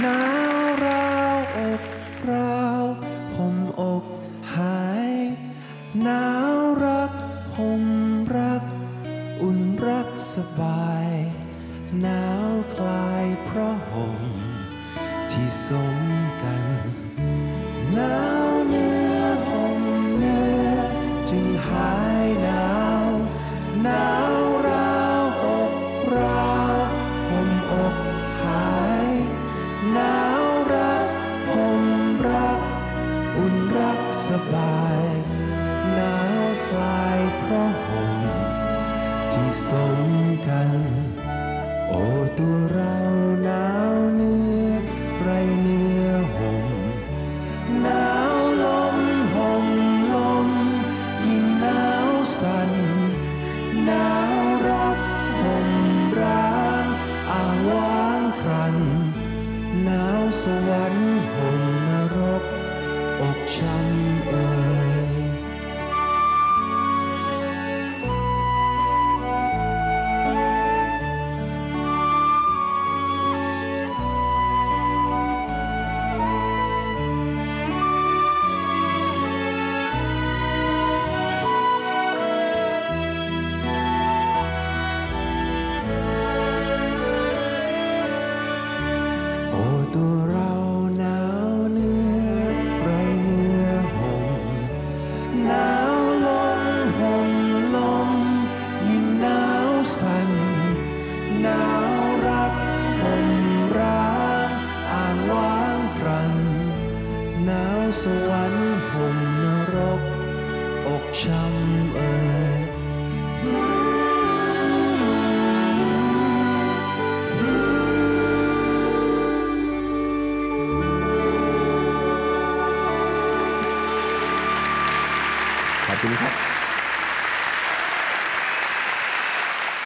หนาวราวอกราวผมอกหายหนาวรักผมรัก อุ่นรักสบายหนาวคลายเพราะห่มที่สมกันหนาวเนื้อผมเนื้อจึงหาย 别我。 สวรรค์ห่มนรก อกช้ำเอ่ยขอบคุณครับ